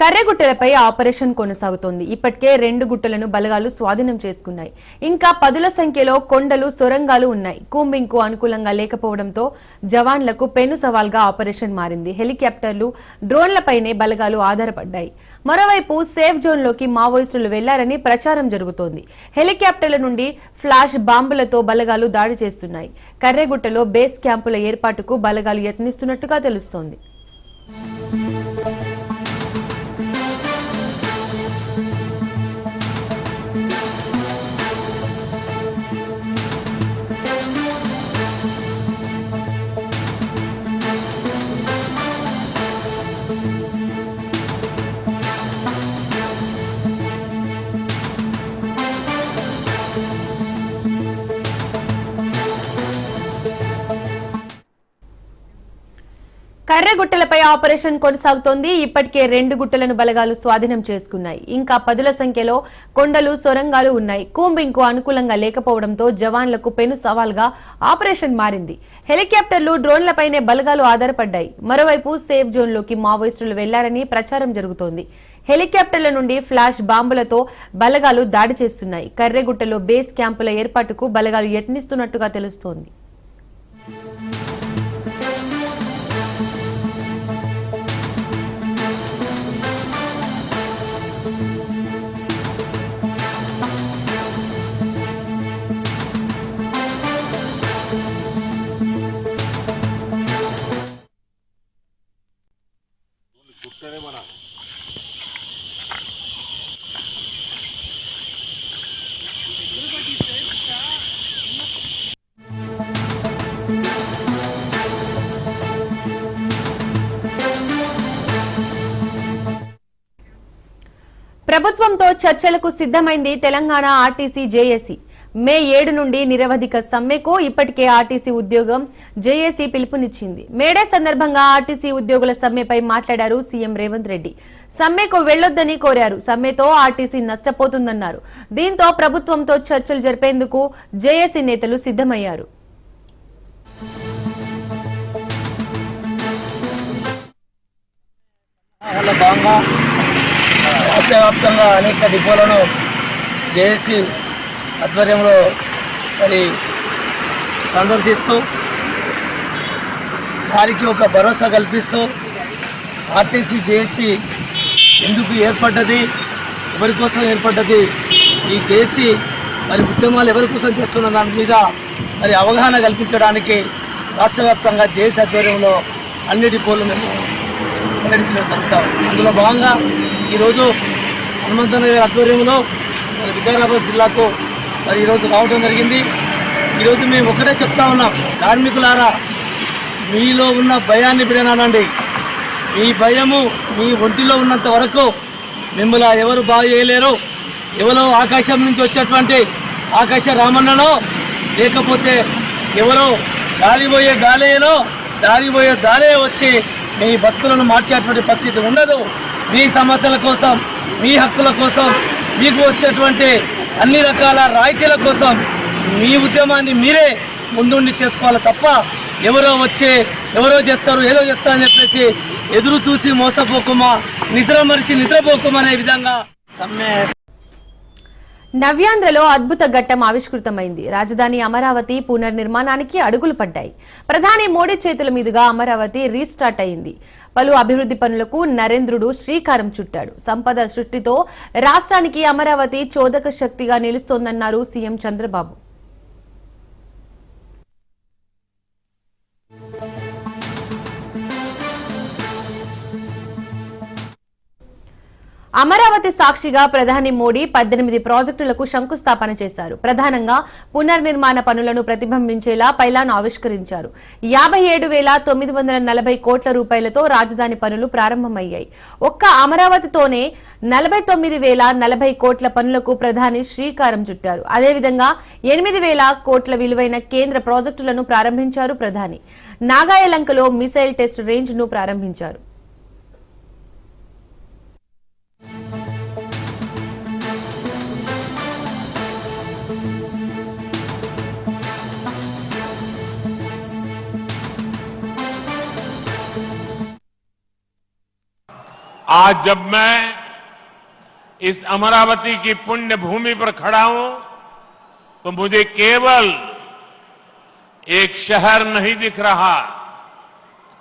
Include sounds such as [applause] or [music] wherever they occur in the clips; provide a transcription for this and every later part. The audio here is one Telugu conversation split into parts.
కర్రెగుట్టలపై ఆపరేషన్ కొనసాగుతోంది. ఇప్పటికే రెండు గుట్టలను బలగాలు స్వాధీనం చేసుకున్నాయి. ఇంకా పదుల సంఖ్యలో కొండలు సొరంగాలు ఉన్నాయి. కూంబింగ్కు అనుకూలంగా లేకపోవడంతో జవాన్లకు పెను సవాల్గా ఆపరేషన్ మారింది. హెలికాప్టర్లు డ్రోన్లపైనే బలగాలు ఆధారపడ్డాయి. మరోవైపు సేఫ్ జోన్లోకి మావోయిస్టులు వెళ్ళారని ప్రచారం జరుగుతోంది. హెలికాప్టర్ల నుండి ఫ్లాష్ బాంబులతో బలగాలు దాడి చేస్తున్నాయి. కర్రెగుట్టలో బేస్ క్యాంపుల ఏర్పాటుకు బలగాలు యత్నిస్తున్నట్టుగా తెలుస్తోంది. ఎర్రగుట్టలపై ఆపరేషన్ కొనసాగుతోంది. ఇప్పటికే రెండు గుట్టలను బలగాలు స్వాధీనం చేసుకున్నాయి. ఇంకా పదుల సంఖ్యలో కొండలు సొరంగాలు ఉన్నాయి. కూంబింగ్కు అనుకూలంగా లేకపోవడంతో జవాన్లకు పెను సవాల్గా ఆపరేషన్ మారింది. హెలికాప్టర్లు డ్రోన్లపైనే బలగాలు ఆధారపడ్డాయి. మరోవైపు సేఫ్ జోన్లోకి మావోయిస్టులు వెళ్ళారని ప్రచారం జరుగుతోంది. హెలికాప్టర్ల నుండి ఫ్లాష్ బాంబులతో బలగాలు దాడి చేస్తున్నాయి. కర్రెగుట్టలో బేస్ క్యాంపుల ఏర్పాటుకు బలగాలు యత్నిస్తున్నట్టుగా తెలుస్తోంది. ప్రభుత్వంతో చర్చలకు సిద్ధమైంది తెలంగాణ ఆర్టీసీ జేఏసీ. మే ఏడు నుండి నిరవధిక సమ్మెకు ఇప్పటికే ఆర్టీసీ ఉద్యోగం జేఏసీ పిలుపునిచ్చింది. మేడే సందర్భంగా ఆర్టీసీ ఉద్యోగుల సమ్మెపై మాట్లాడారు సీఎం రేవంత్ రెడ్డి. సమ్మెకు వెళ్ళొద్దని కోరారు. సమ్మెతో ఆర్టీసీ నష్టపోతుందన్నారు. దీంతో ప్రభుత్వంతో చర్చలు జరిపేందుకు జేఏసీ నేతలు సిద్ధమయ్యారు. భాగంగా రాష్ట్ర వ్యాప్తంగా అనేక డిపోలను చేసి ఆధ్వర్యంలో మరి సందర్శిస్తూ వారికి ఒక భరోసా కల్పిస్తూ ఆర్టీసీ జేఏసీ ఎందుకు ఏర్పడ్డది ఎవరి కోసం ఏర్పడ్డది ఈ చేసి మరి ఉద్యమాలు ఎవరి కోసం చేస్తున్న దాని మీద మరి అవగాహన కల్పించడానికి రాష్ట్ర వ్యాప్తంగా జేఏసీ ఆధ్వర్యంలో అన్ని డిపోలు మేము ప్రకటించడం జరుగుతాం అందులో భాగంగా ఈరోజు హనుమంతన్న గారి ఆధ్వర్యంలో వికారాబాద్ జిల్లాకు మరి ఈరోజు రావడం జరిగింది. ఈరోజు మేము ఒకటే చెప్తా ఉన్నాం కార్మికులారా మీలో ఉన్న భయాన్ని విడనానండి మీ భయము మీ ఒంటిలో ఉన్నంత వరకు మిమ్మల్ని ఎవరు బాగు చేయలేరు. ఎవరో ఆకాశం నుంచి వచ్చేటువంటి ఆకాశ రామన్ననో లేకపోతే ఎవరో దారిపోయే గాలేనో దారిపోయే దారే వచ్చి మీ బతుకులను మార్చేటువంటి పరిస్థితి ఉండదు. మీ సమస్యల కోసం మీ హక్కుల కోసం మీకు వచ్చేటువంటి అన్ని రకాల రాయితీల కోసం మీ ఉద్యమాన్ని మీరే ముందుండి చేసుకోవాలి తప్ప ఎవరో వచ్చి ఎవరో చేస్తారు ఏదో చేస్తారని చెప్పేసి ఎదురు చూసి మోసపోకుమా నిద్ర మరిచి నిద్రపోకుమా అనే విధంగా సమ్మె నవ్యాంధ్రలో అద్భుత ఘట్టం ఆవిష్కృతమైంది. రాజధాని అమరావతి పునర్నిర్మాణానికి అడుగులు పడ్డాయి. ప్రధాని మోడీ చేతుల మీదుగా అమరావతి రీస్టార్ట్ అయింది. పలు అభివృద్ధి పనులకు నరేంద్రుడు శ్రీకారం చుట్టాడు. సంపద సృష్టితో రాష్ట్రానికి అమరావతి చోదక శక్తిగా నిలుస్తోందన్నారు సీఎం చంద్రబాబు. అమరావతి సాక్షిగా ప్రధాని మోడీ పద్దెనిమిది ప్రాజెక్టులకు శంకుస్థాపన చేశారు. ప్రధానంగా పునర్నిర్మాణ పనులను ప్రతిబింబించేలా పైలాన్ ఆవిష్కరించారు. యాభై ఏడు వేల తొమ్మిది వందల నలభై కోట్ల రూపాయలతో రాజధాని పనులు ప్రారంభమయ్యాయి. ఒక్క అమరావతితోనే నలభై తొమ్మిది వేల నలభై కోట్ల పనులకు ప్రధాని శ్రీకారం చుట్టారు. అదేవిధంగా ఎనిమిది వేల కోట్ల విలువైన కేంద్ర ప్రాజెక్టులను ప్రారంభించారు ప్రధాని. నాగాయలంకలో మిసైల్ టెస్ట్ రేంజ్ను ప్రారంభించారు. आज जब मैं इस अमरावती की पुण्य भूमि पर खड़ा हूँ तो मुझे केवल एक शहर नहीं दिख रहा,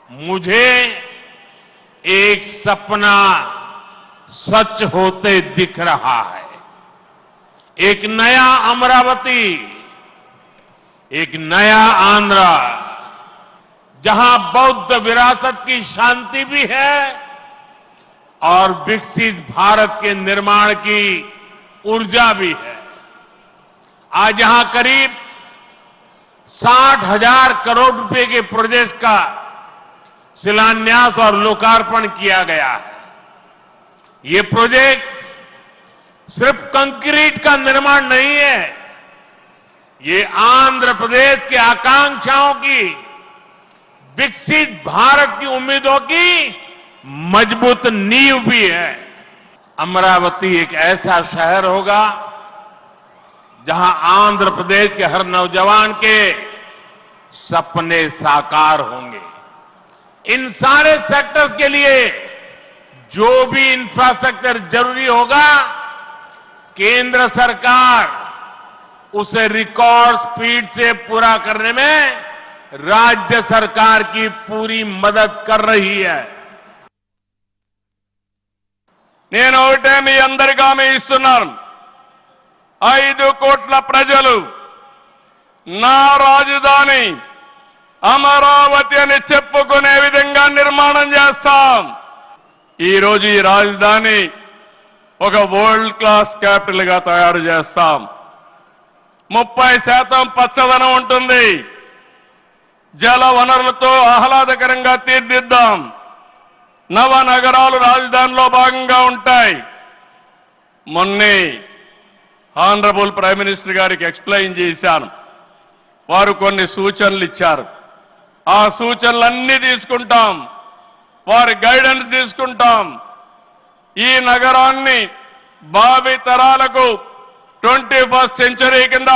मुझे एक सपना सच होते दिख रहा है। एक नया अमरावती, एक नया आंध्रा, जहाँ बौद्ध विरासत की शांति भी है और विकसित भारत के निर्माण की ऊर्जा भी है। आज यहाँ करीब साठ हज़ार करोड़ रुपए के प्रोजेक्ट का शिलान्यास और लोकार्पण किया गया है। ये प्रोजेक्ट सिर्फ़ कंक्रीट का निर्माण नहीं है, ये आंध्र प्रदेश के आकांक्षाओं की विकसित भारत की उम्मीदों की मज़बूत नींव भी है। अमरावती एक ऐसा शहर होगा, जहाँ आंध्र प्रदेश के हर नौजवान के सपने साकार होंगे। इन सारे सेक्टर्स के लिए जो भी इंफ्रास्ट्रक्चर ज़रूरी होगा, केंद्र सरकार उसे रिकॉर्ड स्पीड से पूरा करने में राज्य सरकार की पूरी मदद कर रही है। నేను ఒకటే మీ అందరికీ హామీ ఇస్తున్నాను. ఐదు కోట్ల ప్రజలు నా రాజధాని అమరావతి అని చెప్పుకునే విధంగా నిర్మాణం చేస్తాం. ఈరోజు ఈ రాజధాని ఒక వరల్డ్ క్లాస్ క్యాపిటల్గా తయారు చేస్తాం. ముప్పై శాతం పచ్చదనం ఉంటుంది. జల వనరులతో ఆహ్లాదకరంగా తీర్దిద్దాం నవ నగరాలు రాజధానిలో భాగంగా ఉంటాయి. మొన్నే ఆనరబుల్ ప్రైమ్ మినిస్టర్ గారికి ఎక్స్ప్లెయిన్ చేశాను. వారు కొన్ని సూచనలు ఇచ్చారు. ఆ సూచనలన్నీ తీసుకుంటాం. వారి గైడెన్స్ తీసుకుంటాం. ఈ నగరాన్ని భావి తరాలకు ట్వంటీ ఫస్ట్ సెంచరీ కింద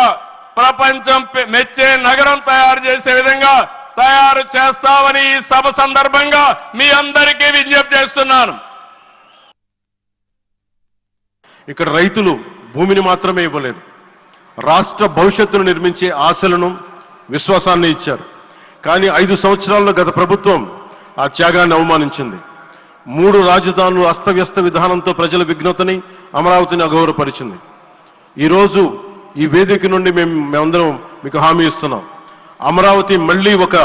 ప్రపంచం మెచ్చే నగరం తయారు చేసే విధంగా తయారు చేస్తామని ఈ సభ సందర్భంగా మీ అందరికీ విజ్ఞప్తి చేస్తున్నాను. ఇక్కడ రైతులు భూమిని మాత్రమే ఇవ్వలేదు. రాష్ట్ర భవిష్యత్తును నిర్మించే ఆశలను విశ్వాసాన్ని ఇచ్చారు. కానీ ఐదు సంవత్సరాల్లో గత ప్రభుత్వం ఆ త్యాగాన్ని అవమానించింది. మూడు రాజధానులు అస్తవ్యస్త విధానంతో ప్రజల విఘ్నతని అమరావతిని అగౌరవపరిచింది ఈరోజు ఈ వేదిక నుండి మేము మేమందరం మీకు హామీ ఇస్తున్నాం. అమరావతి మళ్ళీ ఒక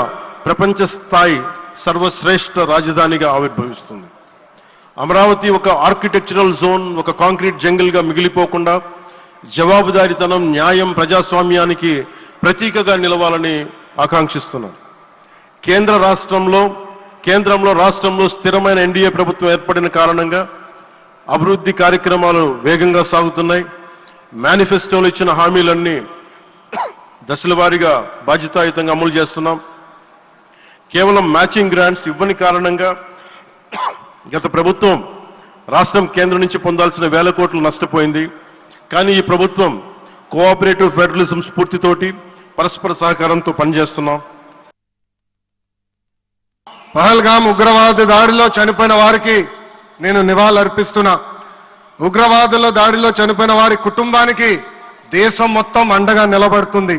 ప్రపంచ స్థాయి సర్వశ్రేష్ఠ రాజధానిగా ఆవిర్భవిస్తుంది. అమరావతి ఒక ఆర్కిటెక్చరల్ జోన్ ఒక కాంక్రీట్ జంగిల్గా మిగిలిపోకుండా జవాబుదారీతనం న్యాయం ప్రజాస్వామ్యానికి ప్రతీకగా నిలవాలని ఆకాంక్షిస్తున్నాను కేంద్ర రాష్ట్రంలో కేంద్రంలో రాష్ట్రంలో స్థిరమైన ఎన్డీఏ ప్రభుత్వం ఏర్పడిన కారణంగా అభివృద్ధి కార్యక్రమాలు వేగంగా సాగుతున్నాయి. మేనిఫెస్టోలు ఇచ్చిన హామీలన్నీ దశల వారీగా బాధ్యతాయుతంగా అమలు చేస్తున్నాం. కేవలం మ్యాచింగ్ గ్రాంట్స్ ఇవ్వని కారణంగా గత ప్రభుత్వం రాష్ట్రం కేంద్రం నుంచి పొందాల్సిన వేల కోట్లు నష్టపోయింది. కానీ ఈ ప్రభుత్వం కోఆపరేటివ్ ఫెడరలిజం స్ఫూర్తితోటి పరస్పర సహకారంతో పనిచేస్తున్నాం. పహల్గామ్ ఉగ్రవాద దాడిలో చనిపోయిన వారికి నేను నివాళులర్పిస్తున్నా. ఉగ్రవాదుల దాడిలో చనిపోయిన వారి కుటుంబానికి దేశం మొత్తం అండగా నిలబడుతుంది.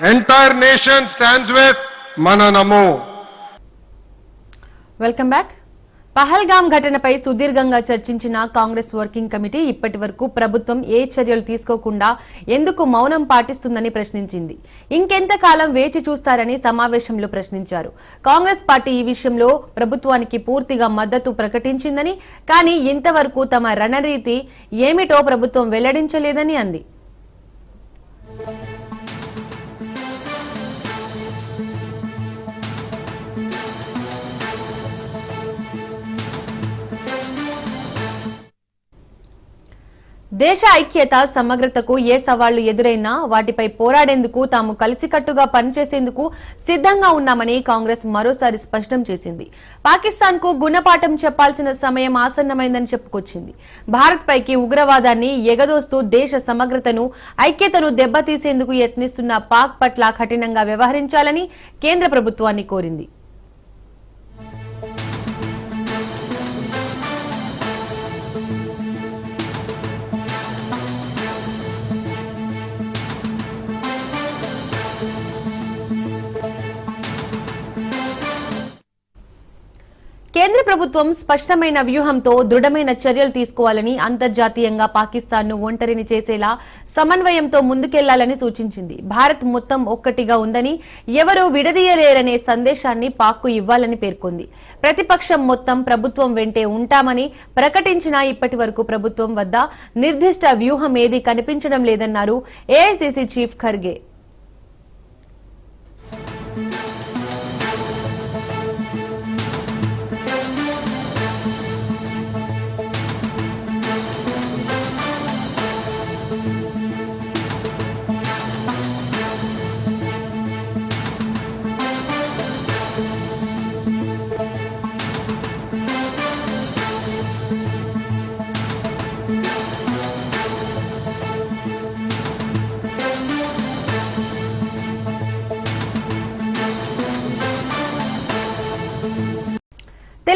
ఎంటైర్ నేషన్ స్టాండ్స్ విత్ మన నమో వెల్కమ్ బ్యాక్ పహల్గాం ఘటనపై సుదీర్ఘంగా చర్చించిన కాంగ్రెస్ వర్కింగ్ కమిటీ ఇప్పటి వరకు ప్రభుత్వం ఏ చర్యలు తీసుకోకుండా ఎందుకు మౌనం పాటిస్తుందని ప్రశ్నించింది. ఇంకెంతకాలం వేచి చూస్తారని సమావేశంలో ప్రశ్నించారు. కాంగ్రెస్ పార్టీ ఈ విషయంలో ప్రభుత్వానికి పూర్తిగా మద్దతు ప్రకటించిందని కానీ ఇంతవరకు తమ రణరీతి ఏమిటో ప్రభుత్వం వెల్లడించలేదని అంది. దేశ ఐక్యత సమగ్రతకు ఏ సవాళ్ళు ఎదురైనా వాటిపై పోరాడేందుకు తాము కలిసికట్టుగా పనిచేసేందుకు సిద్ధంగా ఉన్నామని కాంగ్రెస్ మరోసారి స్పష్టం చేసింది. పాకిస్తాన్కు గుణపాఠం చెప్పాల్సిన సమయం ఆసన్నమైందని చెప్పుకొచ్చింది. భారత్ పైకి ఉగ్రవాదాన్ని ఎగదోస్తూ దేశ సమగ్రతను ఐక్యతను దెబ్బతీసేందుకు యత్నిస్తున్న పాక్ పట్ల కఠినంగా వ్యవహరించాలని కేంద్ర ప్రభుత్వాన్ని కోరింది. కేంద్ర ప్రభుత్వం స్పష్టమైన వ్యూహంతో దృఢమైన చర్యలు తీసుకోవాలని అంతర్జాతీయంగా పాకిస్తాన్ను ఒంటరిని చేసేలా సమన్వయంతో ముందుకెళ్ళాలని సూచించింది. భారత్ మొత్తం ఒక్కటిగా ఉందని ఎవరూ విడదీయలేరనే సందేశాన్ని పాక్కు ఇవ్వాలని పేర్కొంది. ప్రతిపక్షం మొత్తం ప్రభుత్వం వెంటే ఉంటామని ప్రకటించినా ఇప్పటి వరకు ప్రభుత్వం వద్ద నిర్దిష్ట వ్యూహం ఏదీ కనిపించడం లేదన్నారు ఏఐసిసి చీఫ్ ఖర్గే.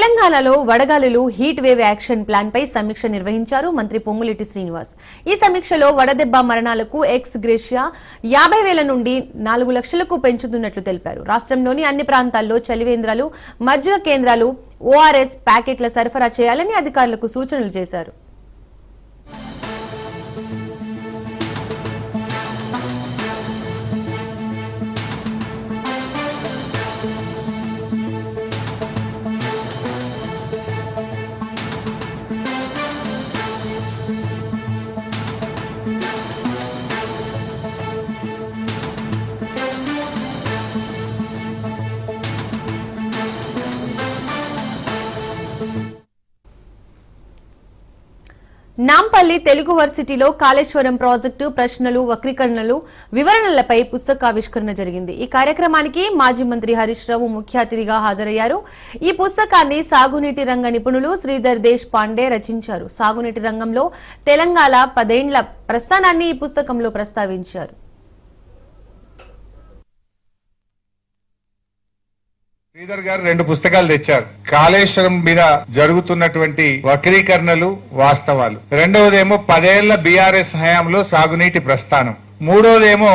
తెలంగాణలో వడగాలులు హీట్ వేవ్ యాక్షన్ ప్లాన్ పై సమీక్ష నిర్వహించారు మంత్రి పొంగులేటి శ్రీనివాస్. ఈ సమీక్షలో వడదెబ్బ మరణాలకు ఎక్స్ గ్రేషియా యాభై వేల నుండి నాలుగు లక్షలకు పెంచుతున్నట్లు తెలిపారు. రాష్ట్రంలోని అన్ని ప్రాంతాల్లో చలివేంద్రాలు మజ్జిగ కేంద్రాలు ఓఆర్ఎస్ ప్యాకెట్ల సరఫరా చేయాలని అధికారులకు సూచనలు చేశారు. నాంపల్లి తెలుగు వర్సిటీలో కాళేశ్వరం ప్రాజెక్టు ప్రశ్నలు వక్రీకరణలు వివరణలపై పుస్తకావిష్కరణ జరిగింది. ఈ కార్యక్రమానికి మాజీ మంత్రి హరీష్ రావు ముఖ్య అతిథిగా హాజరయ్యారు. ఈ పుస్తకాన్ని సాగునీటి రంగ నిపుణులు శ్రీధర్ దేశ్ పాండే రచించారు. సాగునీటి రంగంలో తెలంగాణ పదేండ్ల ప్రస్థానాన్ని ఈ పుస్తకంలో ప్రస్తావించారు. శ్రీధర్ గారు రెండు పుస్తకాలు తెచ్చారు. కాళేశ్వరం మీద జరుగుతున్నటువంటి వక్రీకరణలు వాస్తవాలు. రెండవదేమో పదేళ్ళ బీఆర్ఎస్ హయాంలో సాగునీటి ప్రస్థానం. మూడవదేమో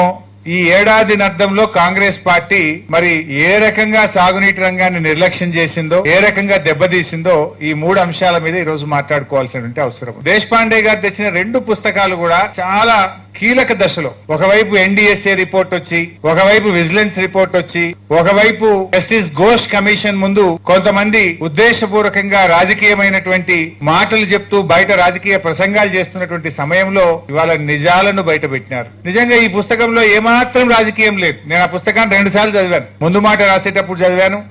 ఈ ఏడాది నర్థంలో కాంగ్రెస్ పార్టీ మరి ఏ రకంగా సాగునీటి రంగాన్ని నిర్లక్ష్యం చేసిందో ఏ రకంగా దెబ్బతీసిందో ఈ మూడు అంశాల మీద ఈ రోజు మాట్లాడుకోవాల్సినటువంటి అవసరం. దేశపాండే గారు తెచ్చిన రెండు పుస్తకాలు కూడా చాలా కీలక దశలో. ఒకవైపు ఎన్డీఎస్ఏ రిపోర్ట్ వచ్చి ఒకవైపు విజిలెన్స్ రిపోర్ట్ వచ్చి ఒకవైపు జస్టిస్ ఘోష్ కమిషన్ ముందు కొంతమంది ఉద్దేశపూర్వకంగా రాజకీయమైనటువంటి మాటలు చెప్తూ బయట రాజకీయ ప్రసంగాలు చేస్తున్నటువంటి సమయంలో ఇవాళ నిజాలను బయట పెట్టినారు నిజంగా ఈ పుస్తకంలో ఏమాత్రం రాజకీయం లేదు. నేను ఆ పుస్తకాన్ని రెండు సార్లు చదివాను. ముందు మాట రాసేటప్పుడు చదివాను.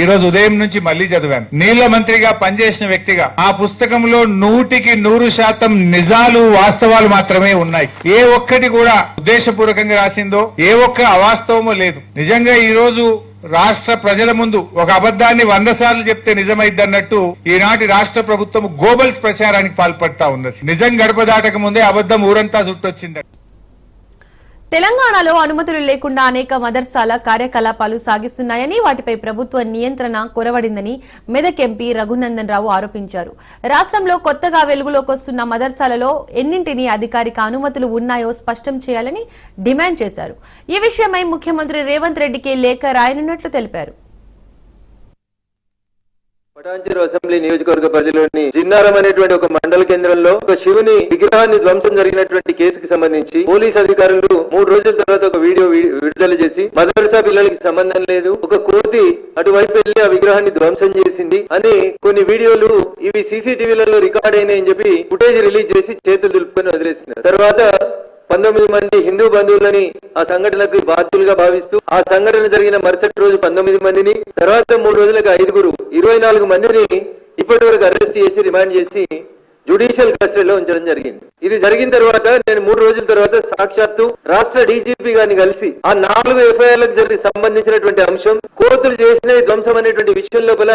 ఈ రోజు ఉదయం నుంచి మళ్ళీ చదివాను. నీళ్ళ మంత్రిగా పనిచేసిన వ్యక్తిగా ఆ పుస్తకంలో నూటికి నూరు శాతం నిజాలు వాస్తవాలు మాత్రమే ఉన్నాయి. ఏ ఒక్కటి కూడా ఉద్దేశపూర్వకంగా రాసిందో ఏ ఒక్క అవాస్తవమో లేదు. నిజంగా ఈ రోజు రాష్ట్ర ప్రజల ముందు ఒక అబద్దాన్ని వంద సార్లు చెప్తే నిజమైద్దన్నట్టు ఈనాటి రాష్ట్ర ప్రభుత్వం గోబల్స్ ప్రచారానికి పాల్పడతా ఉన్నది. నిజం గడప దాటక ముందే అబద్దం ఊరంతా చుట్టొచ్చిందట తెలంగాణలో అనుమతులు లేకుండా అనేక మదర్సాల కార్యకలాపాలు సాగిస్తున్నాయని వాటిపై ప్రభుత్వ నియంత్రణ కొరవడిందని మెదక్ ఎంపీ రఘునందన్ రావు ఆరోపించారు. రాష్ట్రంలో కొత్తగా వెలుగులోకి వస్తున్న మదర్సాలలో ఎన్నింటిని అధికారిక అనుమతులు ఉన్నాయో స్పష్టం చేయాలని డిమాండ్ చేశారు. ఈ విషయమై ముఖ్యమంత్రి రేవంత్ రెడ్డికి లేఖ రాయనున్నట్లు తెలిపారు. పటాంచెరు అసెంబ్లీ నియోజకవర్గ పరిధిలోని జిన్నారం అనేటువంటి ఒక మండల కేంద్రంలో ఒక శివుని విగ్రహాన్ని ధ్వంసం జరిగినటువంటి కేసుకి సంబంధించి పోలీస్ అధికారులు మూడు రోజుల తర్వాత ఒక వీడియో వి- విడుదల చేసి మదర్సా పిల్లలకి సంబంధం లేదు. ఒక కోతి అటువైపు వెళ్ళి ఆ విగ్రహాన్ని ధ్వంసం చేసింది అని కొన్ని వీడియోలు ఇవి సీసీటీవీలలో రికార్డ్ అయినాయని చెప్పి ఫుటేజ్ రిలీజ్ చేసి చేతులు దులుపుకొని వదిలేసినారు. తర్వాత పంతొమ్మిది మంది హిందూ బంధువులని ఆ సంఘటనకు బాధ్యులుగా భావిస్తూ ఆ సంఘటన జరిగిన మరుసటి రోజు పంతొమ్మిది మందిని తర్వాత మూడు రోజులకు ఐదుగురు ఇరవై నాలుగు మందిని ఇప్పటి వరకు అరెస్ట్ చేసి రిమాండ్ చేసి జుడిషియల్ కస్టడీలో ఉంచడం జరిగింది. ఇది జరిగిన తర్వాత నేను మూడు రోజుల తర్వాత సాక్షాత్తు రాష్ట్ర డీజీపీ గారిని కలిసి ఆ నాలుగు ఎఫ్ఐఆర్లకు జరిగి సంబంధించినటువంటి అంశం కోర్టులు చేసిన ధ్వంసం అనేటువంటి విషయం లోపల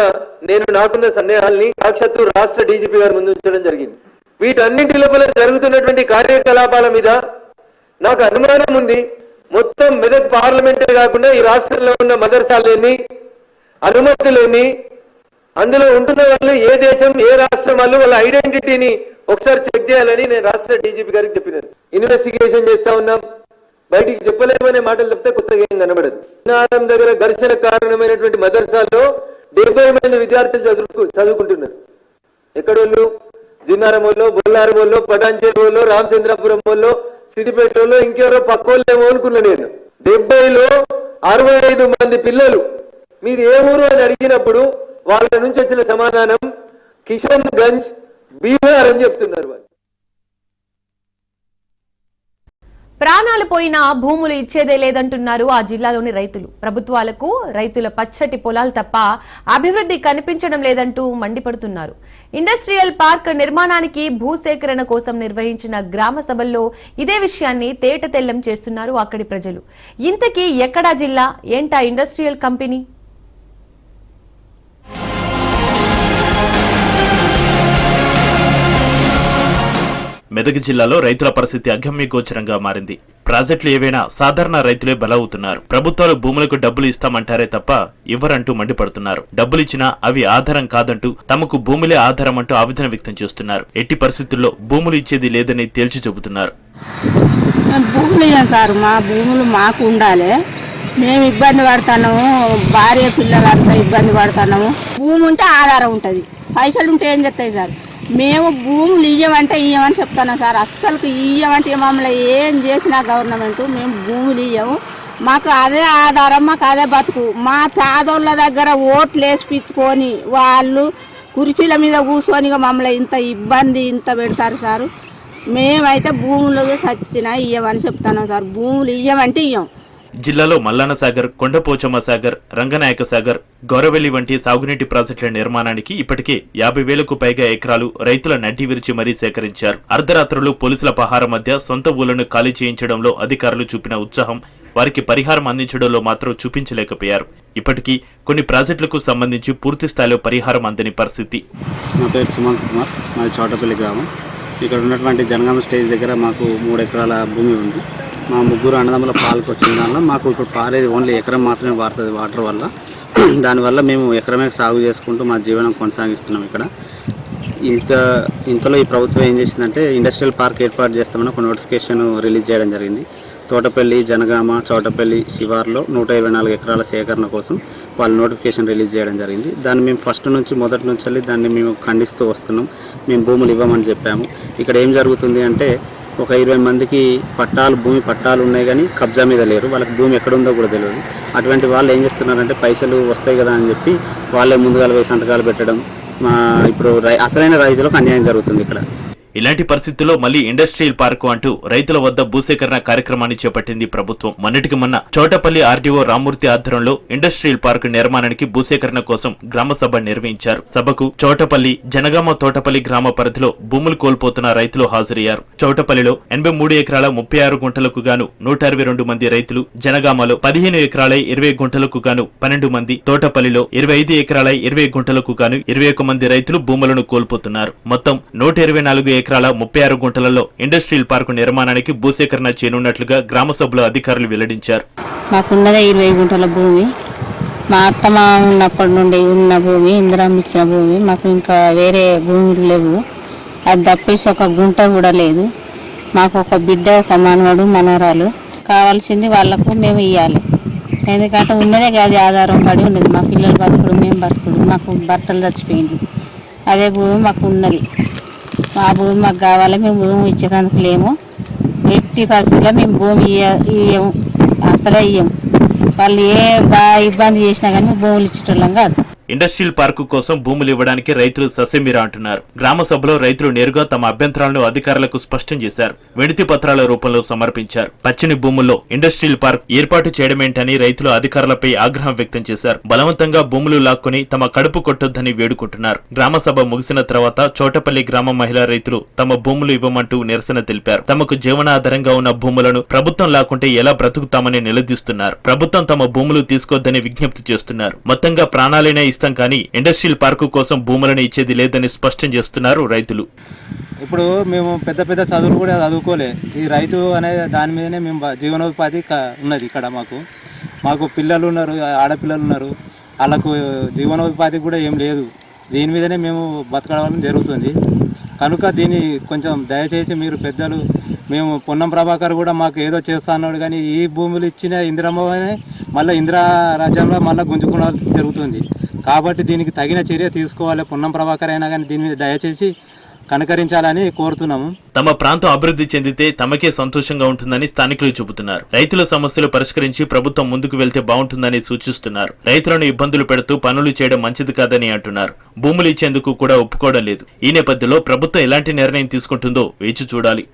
నేను నాకున్న సందేహాల్ని సాక్షాత్తు రాష్ట్ర డీజీపీ గారి ముందు ఉంచడం జరిగింది. వీటన్నింటి లోపల జరుగుతున్నటువంటి కార్యకలాపాల మీద నాకు అనుమానం ఉంది. మొత్తం మెదక్ పార్లమెంటే కాకుండా ఈ రాష్ట్రంలో ఉన్న మదర్సాలేమి అనుమతులేమి అందులో ఉంటున్న వాళ్ళు ఏ దేశం ఏ రాష్ట్రం వాళ్ళు వాళ్ళ ఐడెంటిటీని ఒకసారి చెక్ చేయాలని నేను రాష్ట్ర డీజీపీ గారికి చెప్పినాను. ఇన్వెస్టిగేషన్ చేస్తా ఉన్నాం. బయటికి చెప్పలేమనే మాటలు చెప్తే కొత్తగా ఏం కనబడదు. నారం దగ్గర ఘర్షణ కారణమైనటువంటి మదర్సాల్లో డెబ్బై మంది విద్యార్థులు చదువుకు చదువుకుంటున్నారు. ఎక్కడోళ్ళు? జిన్నారం వాళ్ళు బొల్లారం వాళ్ళు పటాన్చేరు వాళ్ళు రామచంద్రపురం వాళ్ళు సిద్దిపేట ఇంకెవరో పక్కోళ్ళేమో అనుకున్నా నేను. డెబ్బైలో అరవై ఐదు మంది పిల్లలు. మీరు ఏ ఊరు అని అడిగినప్పుడు వాళ్ళ నుంచి వచ్చిన సమాధానం కిషన్ గంజ్ బీహార్ అని చెప్తున్నారు వాళ్ళు. ప్రాణాలు పోయినా భూములు ఇచ్చేదే లేదంటున్నారు ఆ జిల్లాలోని రైతులు. ప్రభుత్వాలకు రైతుల పచ్చటి పొలాలు తప్ప అభివృద్ధి కనిపించడం లేదంటూ మండిపడుతున్నారు. ఇండస్ట్రియల్ పార్క్ నిర్మాణానికి భూసేకరణ కోసం నిర్వహించిన గ్రామ సభల్లో ఇదే విషయాన్ని తేటతెల్లం చేస్తున్నారు అక్కడి ప్రజలు. ఇంతకీ ఎక్కడా జిల్లా? ఏంటా ఇండస్ట్రియల్ కంపెనీ? మెదక్ జిల్లాలో రైతుల పరిస్థితి అగమ్య గోచరంగా మారింది. ప్రాజెక్టులు ఏవైనా సాధారణ రైతులే బలవుతున్నారు. ప్రభుత్వాలు భూములకు డబ్బులు ఇస్తామంటారే తప్ప ఇవ్వరంటూ మండిపడుతున్నారు. డబ్బులు ఇచ్చినా అవి ఆధారం కాదంటూ తమకు భూములే ఆధారం అంటూ ఆవేదన వ్యక్తం చేస్తున్నారు. ఎట్టి పరిస్థితుల్లో భూములు ఇచ్చేది లేదని తేల్చి చెబుతున్నారు భూములు సార్ మా భూములు మాకు ఉండాలి. మేము ఇబ్బంది పడుతున్నాము భార్య పిల్లలంతా ఇబ్బంది పడుతున్నాము భూమి ఉంటే ఆధారం ఉంటుంది. పైసలు ఉంటే ఏం చేస్తాయి సార్? మేము భూములు ఇయ్యమంటే ఇయ్యమని చెప్తాను సార్. అస్సలు ఇయ్యమంటే మమ్మల్ని ఏం చేసినా గవర్నమెంట్ మేము భూములు ఇయ్యము. మాకు అదే ఆధారం మాకు అదే బతుకు. మా పేదోళ్ళ దగ్గర ఓట్లు వేసిపించుకొని వాళ్ళు కుర్చీల మీద కూర్చొని మమ్మల్ని ఇంత ఇబ్బంది ఇంత పెడతారు సారు. మేమైతే భూములు సచ్చినా ఇయ్యమని చెప్తాను సార్. భూములు ఇయ్యమంటే ఇయ్యం. జిల్లాలో మల్లన్న సాగర్ కొండపోచమ్మ సాగర్ రంగనాయక సాగర్ గౌరవెల్లి వంటి సాగునీటి ప్రాజెక్టుల నిర్మాణానికి ఇప్పటికే యాభై వేలకు పైగా ఎకరాలు రైతుల నడ్డి విరిచి మరీ సేకరించారు. అర్ధరాత్రులు పోలీసుల పహార మధ్య సొంత ఊళ్ళను ఖాళీ చేయించడంలో అధికారులు చూపిన ఉత్సాహం వారికి పరిహారం అందించడంలో మాత్రం చూపించలేకపోయారు. ఇప్పటికీ కొన్ని ప్రాజెక్టులకు సంబంధించి పూర్తి స్థాయిలో పరిహారం అందని పరిస్థితి. నా పేరు సుమంత్ కుమార్. మాది చోటపల్లి గ్రామం. ఇక్కడ ఉన్నటువంటి జనగామ స్టేజ్ దగ్గర మాకు మూడు ఎకరాల భూమి ఉంది. మా ముగ్గురు అన్నదమ్ముల పాలకు వచ్చిన దానిలో మాకు ఇప్పుడు పారేది ఓన్లీ ఎకరం మాత్రమే వాడుతుంది వాటర్ వల్ల. [clears throat] దానివల్ల మేము ఎకరమే సాగు చేసుకుంటూ మా జీవనం కొనసాగిస్తున్నాం ఇక్కడ. ఇంత ఇంతలో ఈ ప్రభుత్వం ఏం చేసిందంటే ఇండస్ట్రియల్ పార్క్ ఏర్పాటు చేస్తామని ఒక నోటిఫికేషన్ రిలీజ్ చేయడం జరిగింది. తోటపల్లి జనగామ చోటపల్లి శివార్లో నూట ఇరవై నాలుగు ఎకరాల సేకరణ కోసం వాళ్ళు నోటిఫికేషన్ రిలీజ్ చేయడం జరిగింది. దాన్ని మేము ఫస్ట్ నుంచి మొదటి నుంచి వెళ్ళి దాన్ని మేము ఖండిస్తూ వస్తున్నాం. మేము భూములు ఇవ్వమని చెప్పాము. ఇక్కడ ఏం జరుగుతుంది అంటే ఒక ఇరవై మందికి పట్టాలు భూమి పట్టాలు ఉన్నాయి కానీ కబ్జా మీద లేరు. వాళ్ళకి భూమి ఎక్కడుందో కూడా తెలియదు. అటువంటి వాళ్ళు ఏం చేస్తున్నారంటే పైసలు వస్తాయి కదా అని చెప్పి వాళ్ళే ముందుగా వేసి సంతకాలు పెట్టడం మా ఇప్పుడు రై- అసలైన రైతులకు అన్యాయం జరుగుతుంది ఇక్కడ. ఇలాంటి పరిస్థితుల్లో మళ్ళీ ఇండస్ట్రియల్ పార్కు అంటూ రైతుల వద్ద భూసేకరణ కార్యక్రమాన్ని చేపట్టింది ప్రభుత్వం. మొన్నటికి మొన్న చోటపల్లి ఆర్డీఓ రామూర్తి ఆధ్వర్యంలో ఇండస్ట్రియల్ పార్కు నిర్మాణానికి భూసేకరణ కోసం గ్రామ సభ నిర్వహించారు. సభకు చోటపల్లి జనగామ తోటపల్లి గ్రామ పరిధిలో భూములు కోల్పోతున్న రైతులు హాజరయ్యారు. చోటపల్లిలో ఎనభై మూడు ఎకరాల ముప్పై ఆరు గుంటలకు గాను నూట అరవై రెండు మంది రైతులు జనగామలో పదిహేను ఎకరాల ఇరవై గుంటలకు గాను పన్నెండు మంది తోటపల్లిలో ఇరవై ఐదు ఎకరాల ఇరవై గుంటలకు గాను ఇరవై ఒక మంది రైతులు భూములను కోల్పోతున్నారు. మొత్తం నూట ఇరవై నాలుగు ఎకరాల ముప్పై ఆరు గుంటలలో ఇండస్ట్రియల్ పార్కు నిర్మాణానికి భూసేకరణ చేయనున్నట్లుగా గ్రామ సభలో అధికారులు వెల్లడించారు. మాకున్నదే ఇరవై గుంటల భూమి. మా అత్తమ్మ ఉన్నప్పటి నుండి ఉన్న భూమి ఇందిరం ఇచ్చిన భూమి. మాకు ఇంకా వేరే భూములు లేవు. అది తప్పేసి ఒక గుంట కూడా లేదు. మాకు ఒక బిడ్డ ఒక మనవడు మనవరాలు కావాల్సింది వాళ్ళకు మేము ఇవ్వాలి ఎందుకంటే ఉన్నదే కాదు ఆధారం పడి ఉన్నది. మా పిల్లలు బతుకుడు మేము బతుకుడు. మాకు భర్తలు చచ్చిపోయింది అదే భూమి మాకు ఉన్నది. మా భూమి మాకు కావాలి మేము భూమి ఇచ్చేటందుకు లేము. ఎట్టి పరిస్థితుల్లో మేము భూమి ఇయ్యము. అసలే ఇయ్యము. వాళ్ళు ఏ బా ఇబ్బంది చేసినా కానీ మేము భూములు ఇచ్చేటోళ్ళం కాదు. ఇండస్ట్రియల్ పార్కు కోసం భూములు ఇవ్వడానికి రైతులు ససేమిరా అంటున్నారు. గ్రామ సభలో రైతులు నేరుగా తమ అభ్యంతరాలను అధికారులకు స్పష్టం చేశారు. వినతి పత్రాల రూపంలో సమర్పించారు. పచ్చని భూముల్లో ఇండస్ట్రియల్ పార్క్ ఏర్పాటు చేయడమేంటని రైతులు అధికారులపై ఆగ్రహం వ్యక్తం చేశారు. బలవంతంగా భూములు లాక్కొని తమ కడుపు కొట్టొద్దని వేడుకుంటున్నారు. గ్రామ సభ ముగిసిన తర్వాత చోటపల్లి గ్రామ మహిళా రైతులు తమ భూములు ఇవ్వమంటూ నిరసన తెలిపారు. తమకు జీవనాధారంగా ఉన్న భూములను ప్రభుత్వం లాక్కుంటే ఎలా బ్రతుకుతామని నిలదీస్తున్నారు. ప్రభుత్వం తమ భూములు తీసుకోవద్దని విజ్ఞప్తి చేస్తున్నారు. మొత్తంగా ప్రాణాలైనా ఇస్తాం కానీ ఇండస్ట్రియల్ పార్కు కోసం భూములను ఇచ్చేది లేదని స్పష్టం చేస్తున్నారు రైతులు. ఇప్పుడు మేము పెద్ద పెద్ద చదువులు కూడా చదువుకోలే. ఈ రైతు అనే దాని మీదనే మేము జీవనోపాధి ఉన్నది ఇక్కడ మాకు. మాకు పిల్లలు ఉన్నారు ఆడపిల్లలు ఉన్నారు. వాళ్ళకు జీవనోపాధి కూడా ఏం లేదు. దీని మీదనే మేము బతకడం జరుగుతుంది. కనుక దీన్ని కొంచెం దయచేసి మీరు పెద్దలు మేము పొన్నం ప్రభాకర్ కూడా మాకు ఏదో చేస్తా అన్నాడు కానీ ఈ భూములు ఇచ్చిన ఇందిరమ్మనే మళ్ళీ ఇందిరా రాజ్యంలో మళ్ళీ గుంజుకోవడం జరుగుతుంది. కాబట్టి దీనికి తగిన చర్య తీసుకోవాలి. పున్నం ప్రభాకర్ అయినా కానీ దీని మీద దయచేసి కనకరించాలని కోరుతున్నాము. తమ ప్రాంతం అభివృద్ధి చెందితే తమకే సంతోషంగా ఉంటుందని స్థానికులు చెబుతున్నారు. రైతుల సమస్యలు పరిష్కరించి ప్రభుత్వం ముందుకు వెళ్తే బాగుంటుందని సూచిస్తున్నారు. రైతులను ఇబ్బందులు పెడుతూ పనులు చేయడం మంచిది కాదని అంటున్నారు. భూములు ఇచ్చేందుకు కూడా ఒప్పుకోవడం లేదు. ఈ నేపథ్యంలో ప్రభుత్వం ఎలాంటి నిర్ణయం తీసుకుంటుందో వేచి చూడాలి.